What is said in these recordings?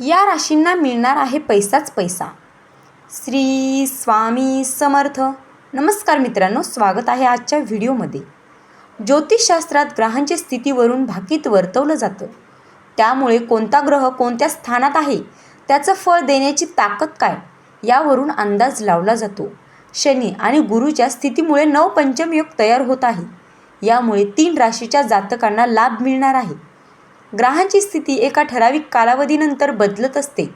या राशींना मिळणार आहे पैसाच पैसा. श्री स्वामी समर्थ. नमस्कार मित्रांनो स्वागत आहे आजच्या व्हिडिओमध्ये. ज्योतिषशास्त्रात ग्रहांच्या स्थितीवरून भाकीत वर्तवलं जातं. त्यामुळे कोणता ग्रह कोणत्या स्थानात आहे त्याचं फळ देण्याची ताकद काय यावरून अंदाज लावला जातो. शनी आणि गुरुच्या स्थितीमुळे नवपंचम योग तयार होत आहे. यामुळे तीन राशीच्या जातकांना लाभ मिळणार आहे. ग्रहांची स्थिती एका ठराविक कालावधीनंतर बदलत असते.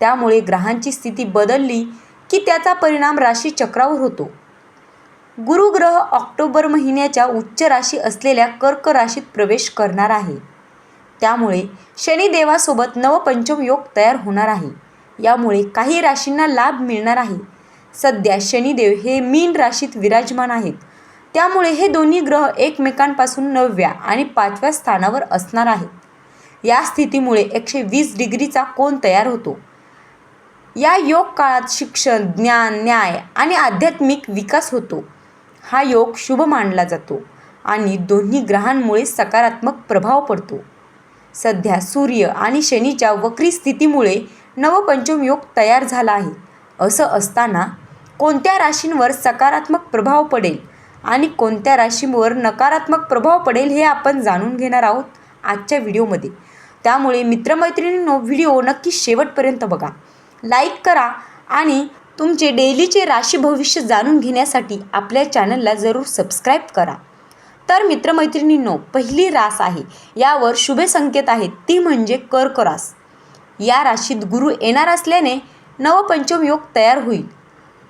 त्यामुळे ग्रहांची स्थिती बदलली की त्याचा परिणाम राशी चक्रावर होतो. गुरुग्रह ऑक्टोबर महिन्याच्या उच्च राशी असलेल्या कर्क राशीत प्रवेश करणार आहे. त्यामुळे शनिदेवासोबत नवपंचम योग तयार होणार आहे. यामुळे काही राशींना लाभ मिळणार आहे. सध्या शनिदेव हे मीन राशीत विराजमान आहेत. त्यामुळे हे दोन्ही ग्रह एकमेकांपासून नवव्या आणि पाचव्या स्थानावर असणार आहेत. या स्थितीमुळे एकशे वीस डिग्रीचा कोण तयार होतो. या योग काळात शिक्षण ज्ञान न्याय आणि आध्यात्मिक विकास होतो. हा योग शुभ मानला जातो आणि दोन्ही ग्रहांमुळे सकारात्मक प्रभाव पडतो. सध्या सूर्य आणि शनीच्या वक्री स्थितीमुळे नवपंचम योग तयार झाला आहे. असं असताना कोणत्या राशींवर सकारात्मक प्रभाव पडेल आणि कोणत्या राशींवर नकारात्मक प्रभाव पडेल हे आपण जाणून घेणार आहोत. आजच्या व्हिडिओमध्ये. त्यामुळे मित्रमैत्रिणींनो व्हिडिओ नक्की शेवटपर्यंत बघा. लाईक करा आणि तुमचे डेलीचे राशी भविष्य जाणून घेण्यासाठी आपल्या चॅनलला जरूर सबस्क्राईब करा. तर मित्रमैत्रिणींनो पहिली रास आहे. यावर शुभ संकेत आहेत. ती म्हणजे कर्क रास या राशीत गुरु येणार असल्याने नवपंचम योग तयार होईल.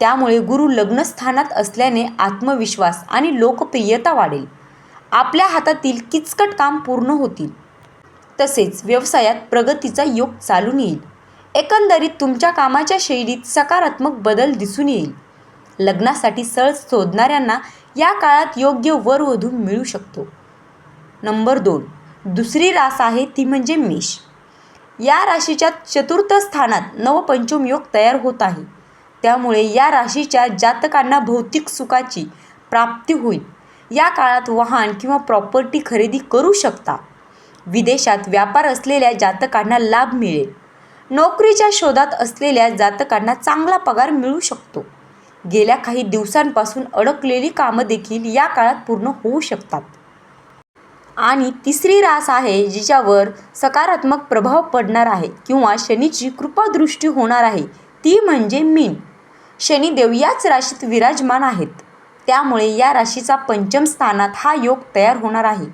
त्यामुळे गुरु लग्नस्थानात असल्याने आत्मविश्वास आणि लोकप्रियता वाढेल. आपल्या हातातील किचकट काम पूर्ण होतील. तसेच व्यवसायात प्रगतीचा योग चालून येईल. एकंदरीत तुमच्या कामाच्या शैलीत सकारात्मक बदल दिसून येईल. लग्नासाठी सळ शोधणाऱ्यांना या काळात योग्य वरवधू मिळू शकतो. नंबर दोन. दुसरी रास आहे ती म्हणजे मेष. या राशीच्या चतुर्थ स्थानात नवपंचम योग तयार होत आहे. त्यामुळे या राशीच्या जातकांना भौतिक सुखाची प्राप्ती होईल. या काळात वाहन किंवा प्रॉपर्टी खरेदी करू शकता. विदेशात व्यापार असलेल्या जातकांना लाभ मिळेल. नोकरीच्या शोधात असलेल्या जातकांना चांगला पगार मिळू शकतो. गेल्या काही दिवसांपासून अडकलेली कामं देखील या काळात पूर्ण होऊ शकतात. आणि तिसरी रास आहे जिच्यावर सकारात्मक प्रभाव पडणार आहे किंवा शनीची कृपादृष्टी होणार आहे ती म्हणजे मीन. शनिदेव याच राशीत विराजमान आहेत. त्यामुळे या राशीचा पंचम स्थानात हा योग तयार होणार आहे.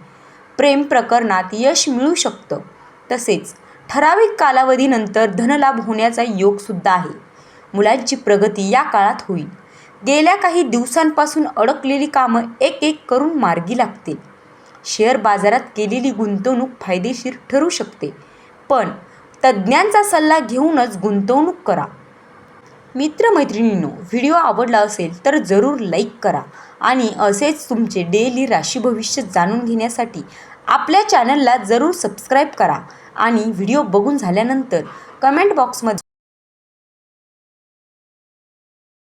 प्रेम प्रकरणात यश मिळू शकतं. तसेच ठराविक कालावधीनंतर धनलाभ होण्याचा योगसुद्धा आहे. मुलांची प्रगती या काळात होईल. गेल्या काही दिवसांपासून अडकलेली कामं एक एक करून मार्गी लागतील. शेअर बाजारात केलेली गुंतवणूक फायदेशीर ठरू शकते. पण तज्ज्ञांचा सल्ला घेऊनच गुंतवणूक करा. मित्रमैत्रिणींनो व्हिडिओ आवडला असेल तर जरूर लाईक करा आणि असेच तुमचे डेली राशी भविष्य जाणून घेण्यासाठी आपल्या चॅनलला जरूर सबस्क्राईब करा आणि व्हिडिओ बघून झाल्यानंतर कमेंट बॉक्समध्ये